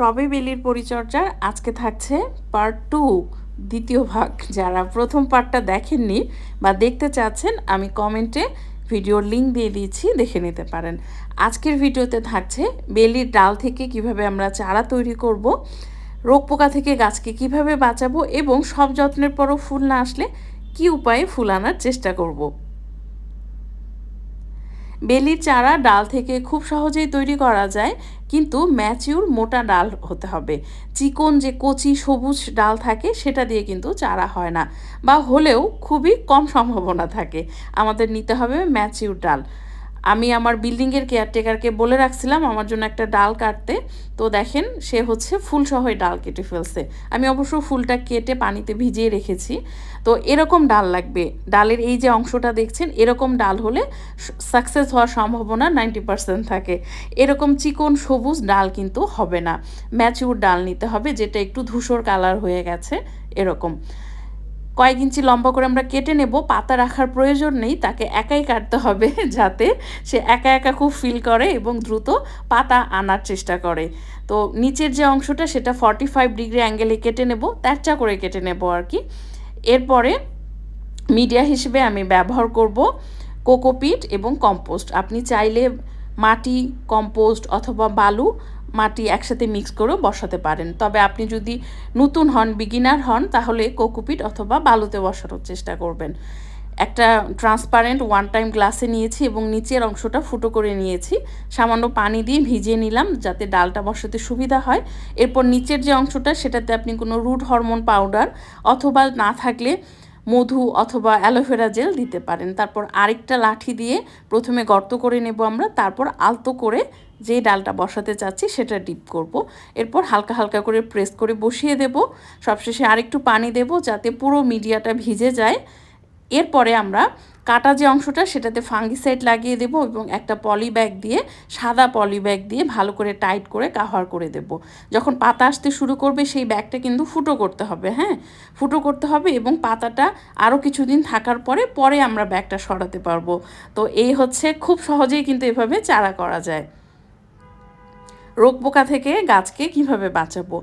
টবে বেলির পরিচর্যার আজকে থাকছে পার্ট টু দ্বিতীয় ভাগ। যারা প্রথম পার্টটা দেখেননি বা দেখতে চাচ্ছেন, আমি কমেন্টে ভিডিওর লিঙ্ক দিয়ে দিয়েছি, দেখে নিতে পারেন। আজকের ভিডিওতে থাকছে বেলির ডাল থেকে কীভাবে আমরা চারা তৈরি করব, রোগ পোকা থেকে গাছকে কীভাবে বাঁচাবো এবং সব যত্নের পরও ফুল না আসলে কি উপায়ে ফুল আনার চেষ্টা করব। বেলির চারা ডাল থেকে খুব সহজেই তৈরি করা যায় কিন্তু ম্যাচিউর মোটা ডাল হতে হবে। চিকন যে কচি সবুজ ডাল থাকে, সেটা দিয়ে কিন্তু চারা হয় না। বা হলেও খুবই কম সম্ভাবনা থাকে। আমাদের নিতে হবে ম্যাচিউর ডাল। আমি আমার বিল্ডিংয়ের কেয়ারটেকারকে বলে রাখছিলাম আমার জন্য একটা ডাল কাটতে। তো দেখেন, সে হচ্ছে ফুলসহই ডাল কেটে ফেলছে। আমি অবশ্য ফুলটা কেটে পানিতে ভিজিয়ে রেখেছি। তো এরকম ডাল লাগবে। ডালের এই যে অংশটা দেখছেন, এরকম ডাল হলে সাকসেস হওয়ার সম্ভাবনা নাইনটি পার্সেন্ট থাকে। এরকম চিকন সবুজ ডাল কিন্তু হবে না। ম্যাচিউর ডাল নিতে হবে, যেটা একটু ধূসর কালার হয়ে গেছে, এরকম। কয়েক ইঞ্চি লম্বা করে আমরা কেটে নেব, পাতা রাখার প্রয়োজন নেই, তাকে একাই কাটতে হবে যাতে সে একা একা খুব ফিল করে এবং দ্রুত পাতা আনার চেষ্টা করে। তো নিচের যে অংশটা, সেটা ফর্টি ফাইভ ডিগ্রি অ্যাঙ্গেলে কেটে নেব ত্যাচা করে কেটে নেব আর কি। এরপরে মিডিয়া হিসেবে আমি ব্যবহার করব কোকোপিট এবং কম্পোস্ট। আপনি চাইলে মাটি, কম্পোস্ট অথবা বালু মাটি একসাথে মিক্স করেও বসাতে পারেন। তবে আপনি যদি নতুন হন বিগিনার হন, তাহলে কোকোপিট অথবা বালুতে বসানোর চেষ্টা করবেন। একটা ট্রান্সপারেন্ট ওয়ান টাইম গ্লাসে নিয়েছি এবং নিচের অংশটা ফুটো করে নিয়েছি। সামান্য পানি দিয়ে ভিজিয়ে নিলাম যাতে ডালটা বসাতে সুবিধা হয়। এরপর নিচের যে অংশটা, সেটাতে আপনি কোনো রুট হরমোন পাউডার অথবা না থাকলে মধু অথবা অ্যালোভেরা জেল দিতে পারেন। তারপর আরেকটা লাঠি দিয়ে প্রথমে গর্ত করে নেব আমরা, তারপর আলতো করে যে ডালটা বসাতে চাচ্ছি সেটা ডিপ করব। এরপর হালকা হালকা করে প্রেস করে বসিয়ে দেব। সবশেষে আরেকটু পানি দেব যাতে পুরো মিডিয়াটা ভিজে যায়। এরপরে আমরা কাটা যে অংশটা সেটাতে ফাঙ্গিসাইড লাগিয়ে দেব এবং একটা পলি ব্যাগ দিয়ে, সাদা পলি ব্যাগ দিয়ে ভালো করে টাইট করে কাভার করে দেব। যখন পাতা আসতে শুরু করবে সেই ব্যাগটা কিন্তু ফুটো করতে হবে হ্যাঁ? ফুটো করতে হবে এবং পাতাটা আরও কিছুদিন থাকার পরে পরে আমরা ব্যাগটা সরাতে পারব। তো এই হচ্ছে খুব সহজেই কিন্তু এভাবে চারা করা যায়। রোগ পোকা থেকে গাছকে কীভাবে বাঁচাবো?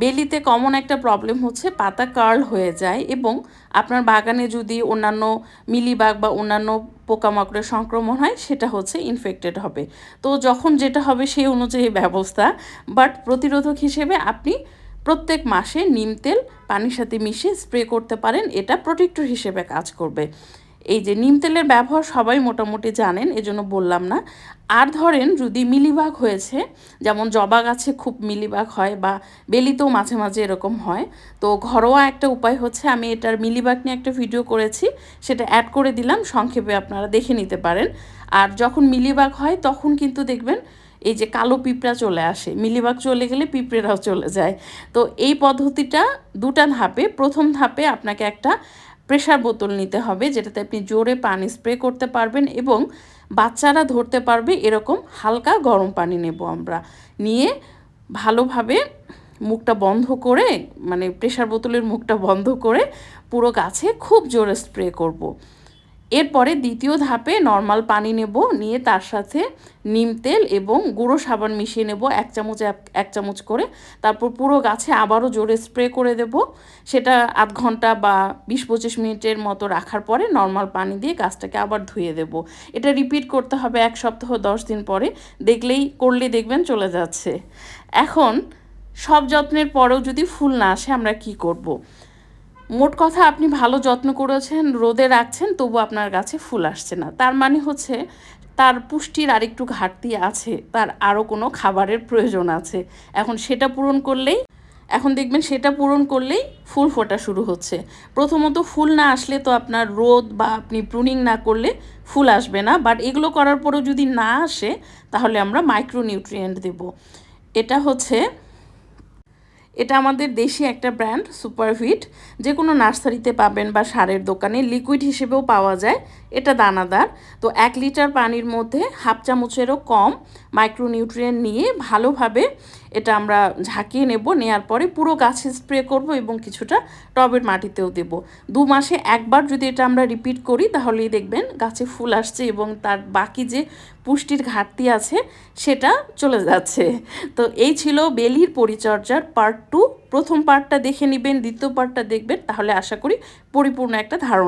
বেলিতে কমন একটা প্রবলেম হচ্ছে পাতা কার্ল হয়ে যায় এবং আপনার বাগানে যদি অন্যান্য মিলিবাগ বা অন্যান্য পোকামাকড়ের সংক্রমণ হয়, সেটা হচ্ছে ইনফেক্টেড হবে। তো যখন যেটা হবে সেই অনুযায়ী ব্যবস্থা। বাট প্রতিরোধক হিসেবে আপনি প্রত্যেক মাসে নিম তেল পানির সাথে মিশিয়ে স্প্রে করতে পারেন, এটা প্রোটেক্টর হিসেবে কাজ করবে। এই যে নিম তেলের ব্যবহার সবাই মোটামুটি জানেন, এজন্য বললাম না। আর ধরেন যদি মিলিবাগ হয়েছে, যেমন জবা গাছে খুব মিলিবাগ হয় বা বেলিতেও মাঝে মাঝে এরকম হয়, তো ঘরোয়া একটা উপায় হচ্ছে আমি এটার মিলিবাগ নিয়ে একটা ভিডিও করেছি, সেটা অ্যাড করে দিলাম, সংক্ষেপে আপনারা দেখে নিতে পারেন। আর যখন মিলিবাগ হয়, তখন কিন্তু দেখবেন এই যে কালো পিঁপড়া চলে আসে, মিলিবাগ চলে গেলে পিঁপড়েরাও চলে যায়। তো এই পদ্ধতিটা দুটা ধাপে, প্রথম ধাপে আপনাকে একটা প্রেশার বোতল নিতে হবে, যেটাতে আপনি জোরে পানি স্প্রে করতে পারবেন এবং বাচ্চারা ধরতে পারবে এরকম হালকা গরম পানি নেব আমরা নিয়ে ভালোভাবে মুখটা বন্ধ করে মানে প্রেশার বোতলের মুখটা বন্ধ করে পুরো গাছে খুব জোরে স্প্রে করব। এরপরে দ্বিতীয় ধাপে নর্মাল পানি নেব, নিয়ে তার সাথে নিম তেল এবং গুঁড়ো সাবান মিশিয়ে নেব, এক চামচ এক চামচ করে। তারপর পুরো গাছে আবারও জোরে স্প্রে করে দেব। সেটা আধ ঘণ্টা বা বিশ পঁচিশ মিনিটের মতো রাখার পরে নর্মাল পানি দিয়ে গাছটাকে আবার ধুয়ে দেব। এটা রিপিট করতে হবে এক সপ্তাহ, দশ দিন পরে। দেখলেই, করলে দেখবেন চলে যাচ্ছে। এখন সব যত্নের পরেও যদি ফুল না আসে, আমরা কি করব। মোট কথা আপনি ভালো যত্ন করেছেন, রোদে রাখছেন, তবু আপনার গাছে ফুল আসছে না। তার মানে হচ্ছে, তার পুষ্টির আরেকটু ঘাটতি আছে, তার আরও কোনো খাবারের প্রয়োজন আছে। এখন সেটা পূরণ করলেই, এখন দেখবেন সেটা পূরণ করলেই ফুল ফোটা শুরু হচ্ছে। প্রথমত ফুল না আসলে তো আপনার রোদ বা আপনি প্রুনিং না করলে ফুল আসবে না বাট এগুলো করার পরেও যদি না আসে, তাহলে আমরা মাইক্রোনিউট্রিয়েন্ট দেব। এটা হচ্ছে এটা আমাদের দেশি একটা ব্র্যান্ড সুপারফিট যে কোনো নার্সারিতে পাবেন বা সারের দোকানে লিকুইড হিসেবেও পাওয়া যায়। এটা দানাদার। তো এক লিটার পানির মধ্যে হাফ চামচেরও কম মাইক্রোনিউট্রিয়েন্ট নিয়ে ভালোভাবে এটা আমরা ঝাঁকিয়ে নেব, নেয়ার পরে পুরো গাছে স্প্রে করব এবং কিছুটা টবের মাটিতেও দেব। দু মাসে একবার যদি এটা আমরা রিপিট করি, তাহলেই দেখবেন গাছে ফুল আসছে এবং তার বাকি যে পুষ্টির ঘাটতি আছে, সেটা চলে যাচ্ছে। তো এই ছিল বেলির পরিচর্যার পার্ট টু প্রথম পার্টটা দেখে নেবেন, দ্বিতীয় পার্টটা দেখবেন, তাহলে আশা করি পরিপূর্ণ একটা ধারণা।